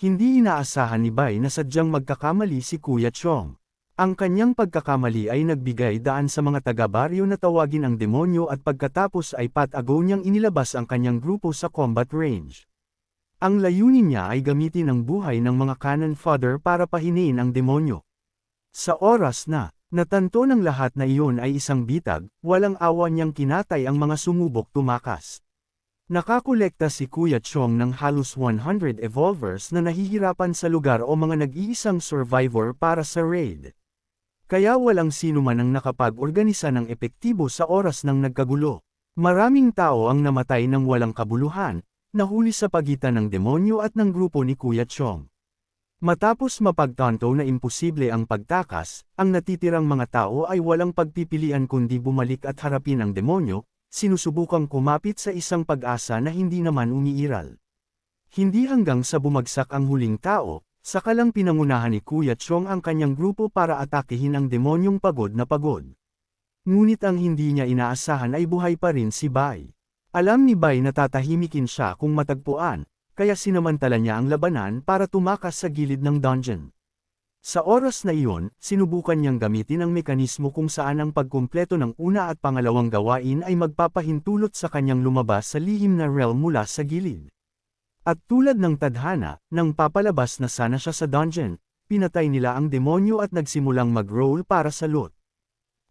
Hindi inaasahan ni Bai na sadyang magkakamali si Kuya Chong. Ang kanyang pagkakamali ay nagbigay daan sa mga taga-baryo na tawagin ang demonyo at pagkatapos ay patago niyang inilabas ang kanyang grupo sa combat range. Ang layunin niya ay gamitin ang buhay ng mga cannon fodder para pahinin ang demonyo. Sa oras na, natanto ng lahat na iyon ay isang bitag, walang awa niyang kinatay ang mga sumubok tumakas. Nakakolekta si Kuya Chong ng halos 100 evolvers na nahihirapan sa lugar o mga nag-iisang survivor para sa raid. Kaya walang sino man ang nakapag-organisa ng epektibo sa oras ng nagkagulo. Maraming tao ang namatay ng walang kabuluhan, nahuli sa pagitan ng demonyo at ng grupo ni Kuya Chong. Matapos mapagtanto na imposible ang pagtakas, ang natitirang mga tao ay walang pagpipilian kundi bumalik at harapin ang demonyo, sinusubukang kumapit sa isang pag-asa na hindi naman umiiral. Hindi hanggang sa bumagsak ang huling tao, saka lang pinangunahan ni Kuya Chong ang kanyang grupo para atakehin ang demonyong pagod na pagod. Ngunit ang hindi niya inaasahan ay buhay pa rin si Bai. Alam ni Bai na tatahimikin siya kung matagpuan, kaya sinamantala niya ang labanan para tumakas sa gilid ng dungeon. Sa oras na iyon, sinubukan niyang gamitin ang mekanismo kung saan ang pagkumpleto ng una at pangalawang gawain ay magpapahintulot sa kanyang lumabas sa lihim na realm mula sa gilid. At tulad ng tadhana, nang papalabas na sana siya sa dungeon, pinatay nila ang demonyo at nagsimulang mag-roll para sa loot.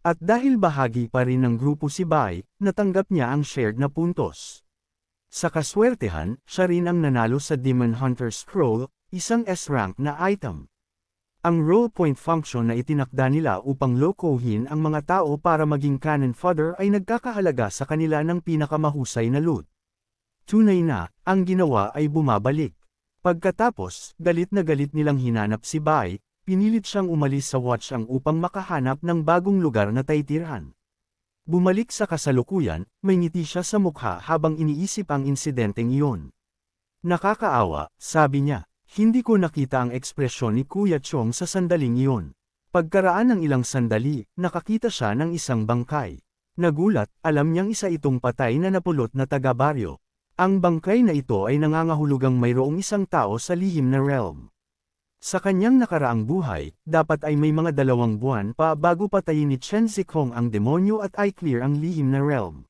At dahil bahagi pa rin ng grupo si Bai, natanggap niya ang shared na puntos. Sa kaswertehan, siya rin ang nanalo sa Demon Hunter Scroll, isang S-rank na item. Ang role point function na itinakda nila upang lokohin ang mga tao para maging cannon fodder ay nagkakahalaga sa kanila ng pinakamahusay na loot. Tunay na, ang ginawa ay bumabalik. Pagkatapos, galit na galit nilang hinanap si Bai, pinilit siyang umalis sa Watchang upang makahanap ng bagong lugar na taitirhan. Bumalik sa kasalukuyan, may ngiti siya sa mukha habang iniisip ang insidenteng iyon. Nakakaawa, sabi niya. Hindi ko nakita ang ekspresyon ni Kuya Chong sa sandaling iyon. Pagkaraan ng ilang sandali, nakakita siya ng isang bangkay. Nagulat, alam niyang isa itong patay na napulot na taga-baryo. Ang bangkay na ito ay nangangahulugang mayroong isang tao sa lihim na realm. Sa kanyang nakaraang buhay, dapat ay may mga dalawang buwan pa bago patayin ni Chen Zikong ang demonyo at ay clear ang lihim na realm.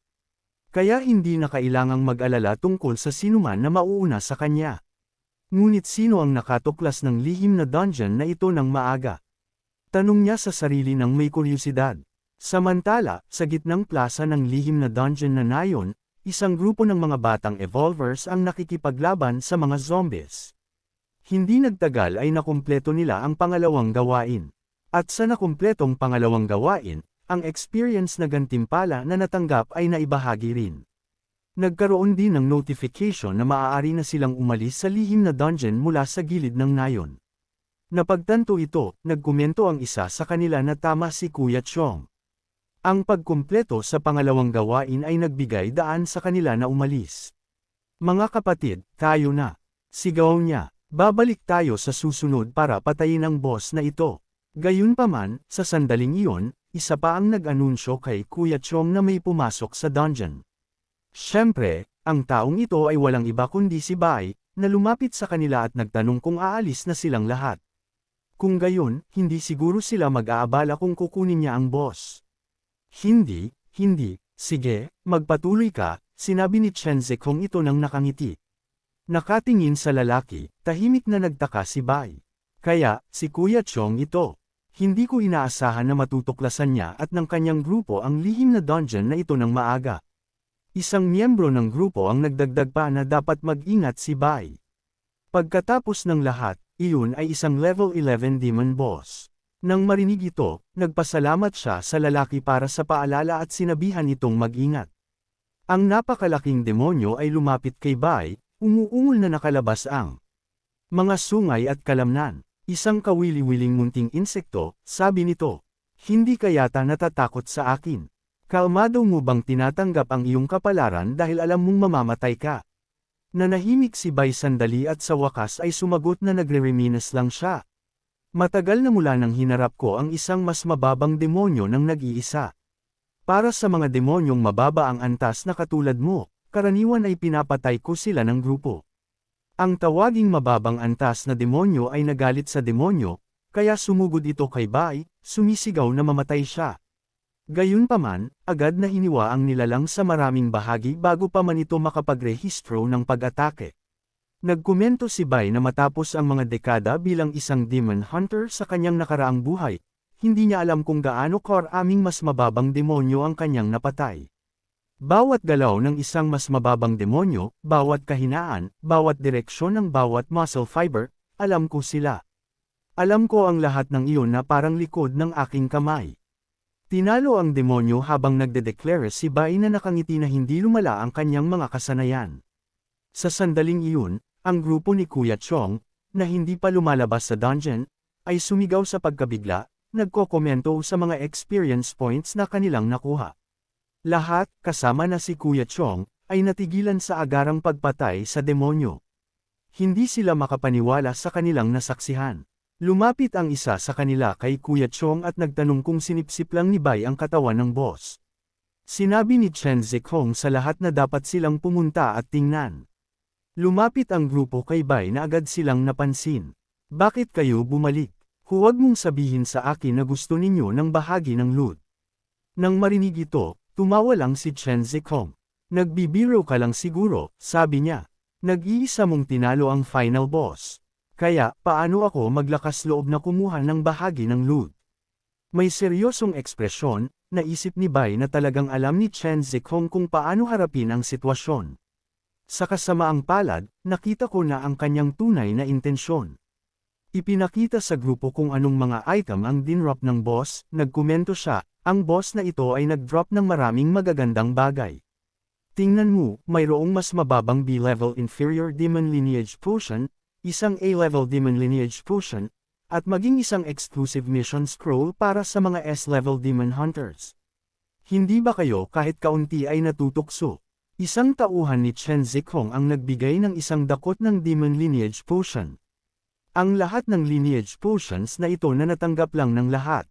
Kaya hindi na kailangang mag-alala tungkol sa sinuman na mauuna sa kanya. Ngunit sino ang nakatuklas ng lihim na dungeon na ito ng maaga? Tanong niya sa sarili ng may kuryosidad. Samantala, sa gitnang plaza ng lihim na dungeon na nayon, isang grupo ng mga batang evolvers ang nakikipaglaban sa mga zombies. Hindi nagtagal ay nakumpleto nila ang pangalawang gawain. At sa nakumpletong pangalawang gawain, ang experience na gantimpala na natanggap ay naibahagi rin. Nagkaroon din ng notification na maaari na silang umalis sa lihim na dungeon mula sa gilid ng nayon. Napagtanto ito, nagkomento ang isa sa kanila na tama si Kuya Chong. Ang pagkumpleto sa pangalawang gawain ay nagbigay daan sa kanila na umalis. Mga kapatid, tayo na. Sigaw niya, babalik tayo sa susunod para patayin ang boss na ito. Gayunpaman, sa sandaling iyon, isa pa ang nag-anunsyo kay Kuya Chong na may pumasok sa dungeon. Siyempre, ang taong ito ay walang iba kundi si Bai, na lumapit sa kanila at nagtanong kung aalis na silang lahat. Kung gayon, hindi siguro sila mag-aabala kung kukunin niya ang boss. Hindi, hindi, sige, magpatuloy ka, sinabi ni Chenze kung ito nang nakangiti. Nakatingin sa lalaki, tahimik na nagtaka si Bai. Kaya, si Kuya Chong ito. Hindi ko inaasahan na matutuklasan niya at ng kanyang grupo ang lihim na dungeon na ito ng maaga. Isang miyembro ng grupo ang nagdagdag pa na dapat mag-ingat si Bai. Pagkatapos ng lahat, iyon ay isang level 11 demon boss. Nang marinig ito, nagpasalamat siya sa lalaki para sa paalala at sinabihan itong mag-ingat. Ang napakalaking demonyo ay lumapit kay Bai, umuungol na nakalabas ang mga sungay at kalamnan. Isang kawili-wiling munting insekto, sabi nito. Hindi kayata natatakot sa akin. Kalmado mo bang tinatanggap ang iyong kapalaran dahil alam mong mamamatay ka? Nanahimik si Bay sandali at sa wakas ay sumagot na nagre-reminas lang siya. Matagal na mula nang hinarap ko ang isang mas mababang demonyo ng nag-iisa. Para sa mga demonyong mababa ang antas na katulad mo, karaniwan ay pinapatay ko sila ng grupo. Ang tawaging mababang antas na demonyo ay nagalit sa demonyo, kaya sumugod ito kay Bai, sumisigaw na mamatay siya. Gayunpaman, agad na hiniwa ang nilalang sa maraming bahagi bago pa man ito makapagrehistro ng pag-atake. Nagkomento si Bai na matapos ang mga dekada bilang isang demon hunter sa kanyang nakaraang buhay, hindi niya alam kung gaano karaming mas mababang demonyo ang kanyang napatay. Bawat galaw ng isang mas mababang demonyo, bawat kahinaan, bawat direksyon ng bawat muscle fiber, alam ko sila. Alam ko ang lahat ng iyon na parang likod ng aking kamay. Tinalo ang demonyo habang nagdedeklara si Bai na nakangiti na hindi lumala ang kanyang mga kasanayan. Sa sandaling iyon, ang grupo ni Kuya Chong, na hindi pa lumalabas sa dungeon, ay sumigaw sa pagkabigla, nagkokomento sa mga experience points na kanilang nakuha. Lahat, kasama na si Kuya Chong, ay natigilan sa agarang pagpatay sa demonyo. Hindi sila makapaniwala sa kanilang nasaksihan. Lumapit ang isa sa kanila kay Kuya Chong at nagtanong kung sinipsip lang ni Bai ang katawan ng boss. Sinabi ni Chen Zikong sa lahat na dapat silang pumunta at tingnan. Lumapit ang grupo kay Bai na agad silang napansin. Bakit kayo bumalik? Huwag mong sabihin sa akin na gusto ninyo ng bahagi ng loot. Nang marinig ito, Tumawa lang si Chen Zikong. Nagbibiro ka lang siguro, sabi niya. Nag-iisa mong tinalo ang final boss. Kaya, paano ako maglakas loob na kumuha ng bahagi ng loot? May seryosong ekspresyon, naisip ni Bai na talagang alam ni Chen Zikong kung paano harapin ang sitwasyon. Sa kasamaang palad, nakita ko na ang kanyang tunay na intensyon. Ipinakita sa grupo kung anong mga item ang dinrop ng boss, nagkomento siya, ang boss na ito ay nag-drop ng maraming magagandang bagay. Tingnan mo, mayroong mas mababang B-level inferior demon lineage potion, isang A-level demon lineage potion, at maging isang exclusive mission scroll para sa mga S-level demon hunters. Hindi ba kayo kahit kaunti ay natutukso? Isang tauhan ni Chen Zikhong ang nagbigay ng isang dakot ng demon lineage potion. Ang lahat ng lineage potions na ito na natanggap lang ng lahat.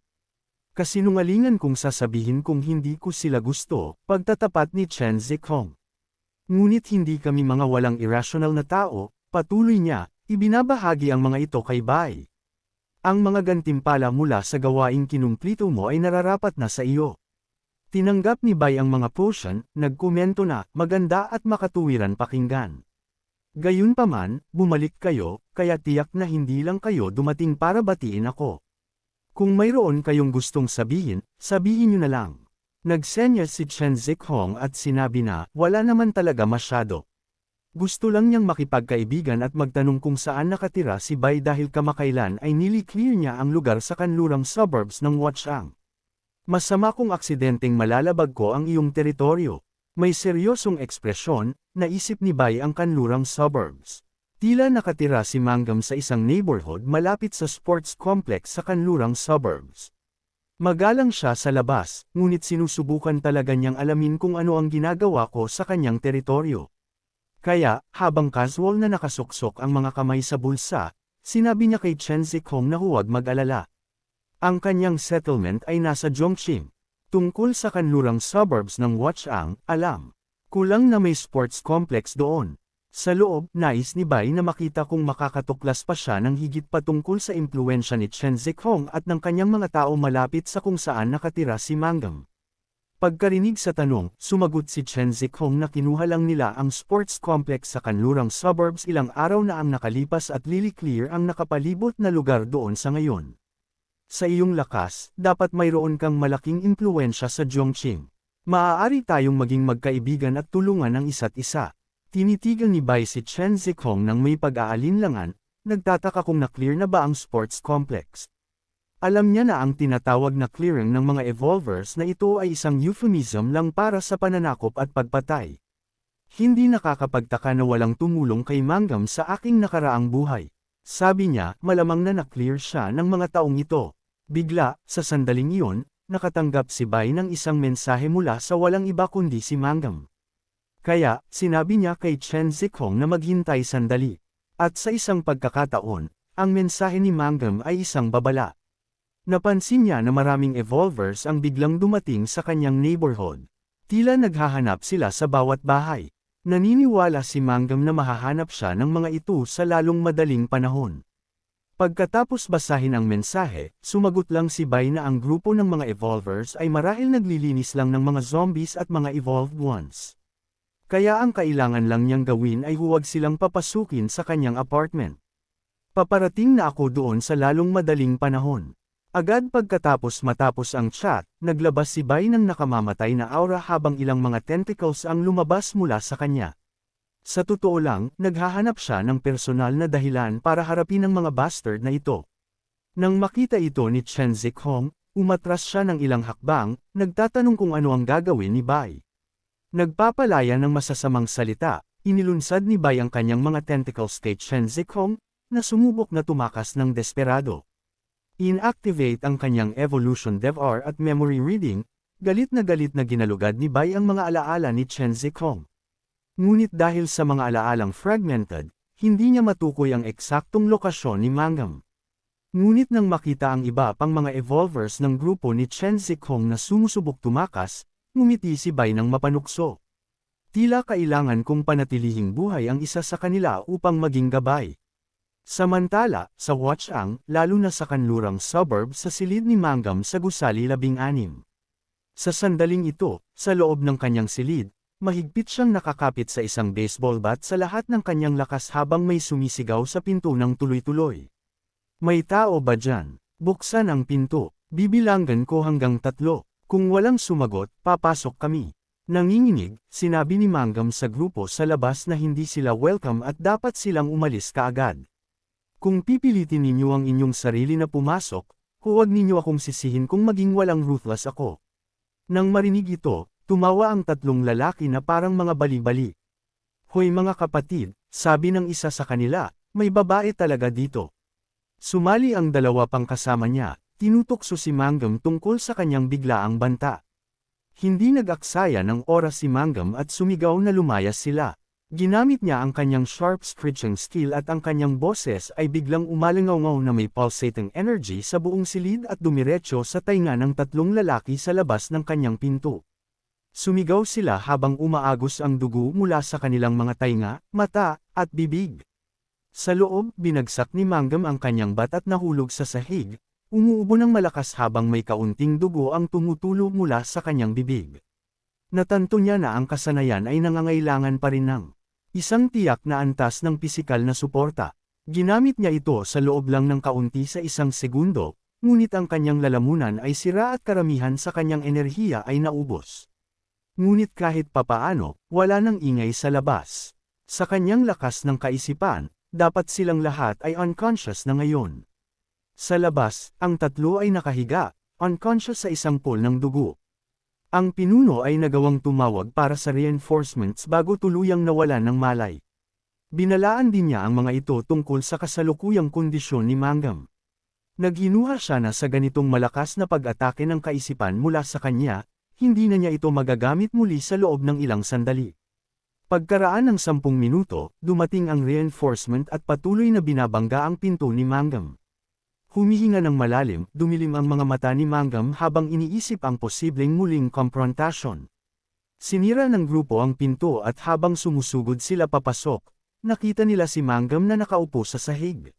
Kasinungalingan kong sasabihin kung hindi ko sila gusto, pagtatapat ni Chen Zikong. Ngunit hindi kami mga walang irrational na tao, patuloy niya, ibinabahagi ang mga ito kay Bai. Ang mga gantimpala mula sa gawaing kinumplito mo ay nararapat na sa iyo. Tinanggap ni Bai ang mga potion, nagkomento na, maganda at makatuwiran pakinggan. Gayunpaman, bumalik kayo, kaya tiyak na hindi lang kayo dumating para batiin ako. Kung mayroon kayong gustong sabihin, sabihin nyo na lang. Nagsenya si Chen Zikhong at sinabi na, wala naman talaga masyado. Gusto lang niyang makipagkaibigan at magtanong kung saan nakatira si Bai dahil kamakailan ay nili-clear niya ang lugar sa kanlurang suburbs ng Watchang. Masama kung aksidenteng malalabag ko ang iyong teritoryo. May seryosong ekspresyon, naisip ni Bai ang kanlurang suburbs. Tila nakatira si Mangam sa isang neighborhood malapit sa sports complex sa kanlurang suburbs. Magalang siya sa labas, ngunit sinusubukan talaga niyang alamin kung ano ang ginagawa ko sa kanyang teritoryo. Kaya, habang casual na nakasuksok ang mga kamay sa bulsa, sinabi niya kay Chen Zikong na huwag mag-alala. Ang kanyang settlement ay nasa Zhongqing. Tungkol sa kanlurang suburbs ng Watchang, alam. Kulang na may sports complex doon. Sa loob, nais ni Bai na makita kung makakatuklas pa siya ng higit patungkol sa impluensya ni Chen Zikhong at ng kanyang mga tao malapit sa kung saan nakatira si Mangam. Pagkarinig sa tanong, sumagot si Chen Zikhong na kinuha lang nila ang sports complex sa kanlurang suburbs ilang araw na ang nakalipas at lily clear ang nakapalibot na lugar doon sa ngayon. Sa iyong lakas, dapat mayroon kang malaking impluensya sa Zhongqing. Maaari tayong maging magkaibigan at tulungan ang isa't isa. Tinitigan ni Bai si Chen Zikong nang may pag-aalinlangan, nagtataka kung na-clear na ba ang sports complex. Alam niya na ang tinatawag na clearing ng mga evolvers na ito ay isang euphemism lang para sa pananakop at pagpatay. Hindi nakakapagtaka na walang tumulong kay Mangam sa aking nakaraang buhay. Sabi niya, malamang na na-clear siya ng mga taong ito. Bigla, sa sandaling iyon, nakatanggap si Bai ng isang mensahe mula sa walang iba kundi si Mangam. Kaya, sinabi niya kay Chen Zikong na maghintay sandali. At sa isang pagkakataon, ang mensahe ni Mangam ay isang babala. Napansin niya na maraming evolvers ang biglang dumating sa kanyang neighborhood. Tila naghahanap sila sa bawat bahay. Naniniwala si Mangam na mahahanap siya ng mga ito sa lalong madaling panahon. Pagkatapos basahin ang mensahe, sumagot lang si Bai na ang grupo ng mga evolvers ay marahil naglilinis lang ng mga zombies at mga evolved ones. Kaya ang kailangan lang niyang gawin ay huwag silang papasukin sa kanyang apartment. Paparating na ako doon sa lalong madaling panahon. Agad pagkatapos matapos ang chat, naglabas si Bai ng nakamamatay na aura habang ilang mga tentacles ang lumabas mula sa kanya. Sa totoo lang, naghahanap siya ng personal na dahilan para harapin ang mga bastard na ito. Nang makita ito ni Chen Zikhong, umatras siya ng ilang hakbang, nagtatanong kung ano ang gagawin ni Bai. Nagpapalaya ng masasamang salita, inilunsad ni Bai ang kanyang mga tentacles kay Chen Zikhong, na sumubok na tumakas ng desperado. Inactivate ang kanyang Evolution DevR at Memory Reading, galit na galit na ginalugad ni Bai ang mga alaala ni Chen Zikong. Ngunit dahil sa mga alaalang fragmented, hindi niya matukoy ang eksaktong lokasyon ni Mangam. Ngunit nang makita ang iba pang mga evolvers ng grupo ni Chen Zikong na sumusubok tumakas, ngumiti si Bai ng mapanukso. Tila kailangan kong panatilihing buhay ang isa sa kanila upang maging gabay. Samantala, sa Watchang, lalo na sa kanlurang suburb sa silid ni Mangam sa Gusali 16. Sa sandaling ito, sa loob ng kanyang silid, mahigpit siyang nakakapit sa isang baseball bat sa lahat ng kanyang lakas habang may sumisigaw sa pinto ng tuloy-tuloy. May tao ba dyan? Buksan ang pinto, bibilangan ko hanggang tatlo. Kung walang sumagot, papasok kami. Nanginginig, sinabi ni Mangam sa grupo sa labas na hindi sila welcome at dapat silang umalis kaagad. Kung pipilitin ninyo ang inyong sarili na pumasok, huwag ninyo akong sisihin kung maging walang ruthless ako. Nang marinig ito, tumawa ang tatlong lalaki na parang mga bali-bali. Hoy mga kapatid, sabi ng isa sa kanila, may babae talaga dito. Sumali ang dalawa pang kasama niya, tinutokso si Mangam tungkol sa kanyang biglaang banta. Hindi nag-aksaya ng oras si Mangam at sumigaw na lumayas sila. Ginamit niya ang kanyang sharp screeching skill at ang kanyang boses ay biglang umalingaw na may pulsating energy sa buong silid at dumiretso sa tainga ng tatlong lalaki sa labas ng kanyang pinto. Sumigaw sila habang umaagos ang dugo mula sa kanilang mga tainga, mata, at bibig. Sa loob, binagsak ni Mangam ang kanyang bat at nahulog sa sahig, umuubo ng malakas habang may kaunting dugo ang tumutulo mula sa kanyang bibig. Natanto niya na ang kasanayan ay nangangailangan pa rin ng Isang tiyak na antas ng pisikal na suporta. Ginamit niya ito sa loob lang ng kaunti sa isang segundo, ngunit ang kanyang lalamunan ay sira at karamihan sa kanyang enerhiya ay naubos. Ngunit kahit papaano, wala nang ingay sa labas. Sa kanyang lakas ng kaisipan, dapat silang lahat ay unconscious na ngayon. Sa labas, ang tatlo ay nakahiga, unconscious sa isang pool ng dugo. Ang pinuno ay nagawang tumawag para sa reinforcements bago tuluyang nawalan ng malay. Binalaan din niya ang mga ito tungkol sa kasalukuyang kondisyon ni Mangam. Naghinuha siya na sa ganitong malakas na pag-atake ng kaisipan mula sa kanya, hindi na niya ito magagamit muli sa loob ng ilang sandali. Pagkaraan ng sampung minuto, dumating ang reinforcement at patuloy na binabangga ang pinto ni Mangam. Humihinga ng malalim, dumilim ang mga mata ni Mangam habang iniisip ang posibleng muling komprontasyon. Sinira ng grupo ang pinto at habang sumusugod sila papasok, nakita nila si Mangam na nakaupo sa sahig.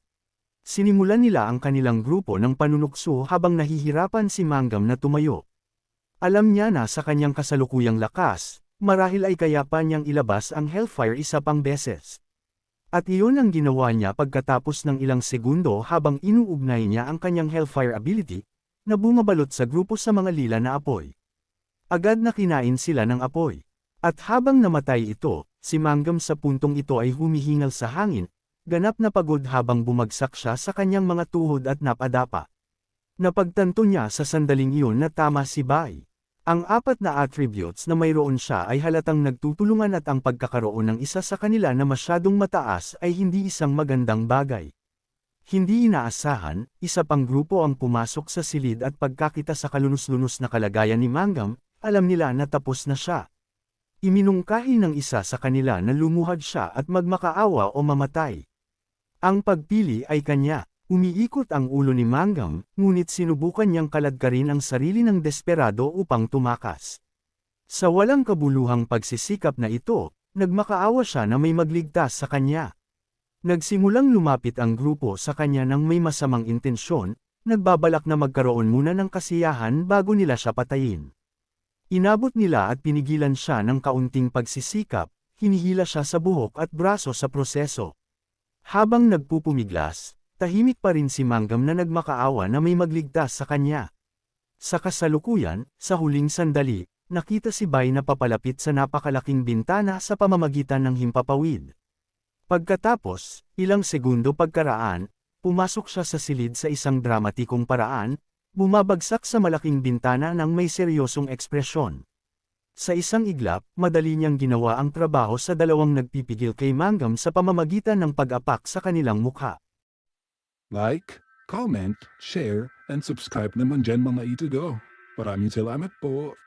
Sinimulan nila ang kanilang grupo ng panunukso habang nahihirapan si Mangam na tumayo. Alam niya na sa kanyang kasalukuyang lakas, marahil ay kaya pa niyang ilabas ang Hellfire isa pang beses. At iyon ang ginawa niya pagkatapos ng ilang segundo habang inuugnay niya ang kanyang Hellfire ability, na bumabalot sa grupo sa mga lila na apoy. Agad na kinain sila ng apoy. At habang namatay ito, si Mangam sa puntong ito ay humihingal sa hangin, ganap na pagod habang bumagsak siya sa kanyang mga tuhod at napadapa. Napagtanto niya sa sandaling iyon na tama si Bai. Ang apat na attributes na mayroon siya ay halatang nagtutulungan at ang pagkakaroon ng isa sa kanila na masyadong mataas ay hindi isang magandang bagay. Hindi inaasahan, isa pang grupo ang pumasok sa silid at pagkakita sa kalunos-lunos na kalagayan ni Mangam, alam nila na tapos na siya. Iminungkahi ng isa sa kanila na lumuhad siya at magmakaawa o mamatay. Ang pagpili ay kanya. Umiikot ang ulo ni Mangam, ngunit sinubukan niyang kaladkarin ang sarili ng desperado upang tumakas. Sa walang kabuluhang pagsisikap na ito, Nagmakaawa siya na may magligtas sa kanya. Nagsimulang lumapit ang grupo sa kanya ng may masamang intensyon, nagbabalak na magkaroon muna ng kasiyahan bago nila siya patayin. Inabot nila at pinigilan siya ng kaunting pagsisikap, hinihila siya sa buhok at braso sa proseso. Habang nagpupumiglas, tahimik pa rin si Mangam na nagmakaawa na may magligtas sa kanya. Sa kasalukuyan, sa huling sandali, nakita si Bai na papalapit sa napakalaking bintana sa pamamagitan ng himpapawid. Pagkatapos, ilang segundo pagkaraan, pumasok siya sa silid sa isang dramatikong paraan, bumabagsak sa malaking bintana ng may seryosong ekspresyon. Sa isang iglap, madali niyang ginawa ang trabaho sa dalawang nagpipigil kay Mangam sa pamamagitan ng pag-apak sa kanilang mukha. Like, comment, share, and subscribe naman dyan mga ito go. Maraming salamat po.